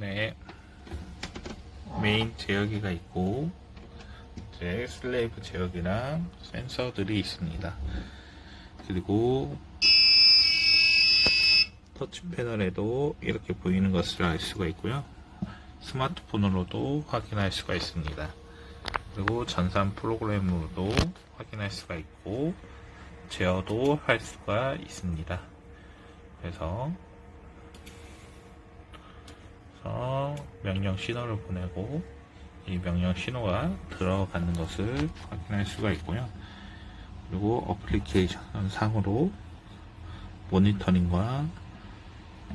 네. 메인 제어기가 있고, 이제 슬레이브 제어기랑 센서들이 있습니다. 그리고 터치 패널에도 이렇게 보이는 것을 알 수가 있고요. 스마트폰으로도 확인할 수가 있습니다. 그리고 전산 프로그램으로도 확인할 수가 있고, 제어도 할 수가 있습니다. 그래서 그래서 명령 신호를 보내고 이 명령 신호가 들어가는 것을 확인할 수가 있고요. 그리고 어플리케이션 상으로 모니터링과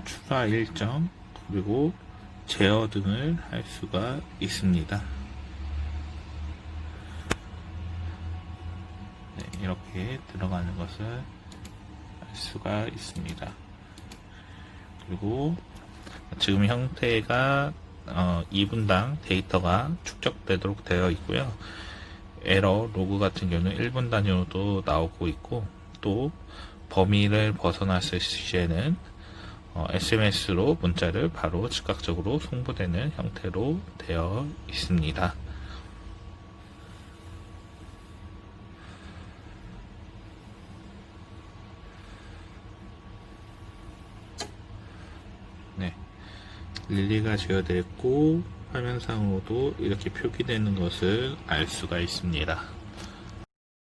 추가 일정 그리고 제어 등을 할 수가 있습니다. 네, 이렇게 들어가는 것을 알 수가 있습니다. 그리고 지금 형태가 어, 2분당 데이터가 축적되도록 되어 있고요. 에러 로그 같은 경우는 1분 단위로도 나오고 있고 또 범위를 벗어났을 시에는 어, SMS로 문자를 바로 즉각적으로 송부되는 형태로 되어 있습니다. 네. 릴리가 제어됐고 화면상으로도 이렇게 표기되는 것을 알 수가 있습니다.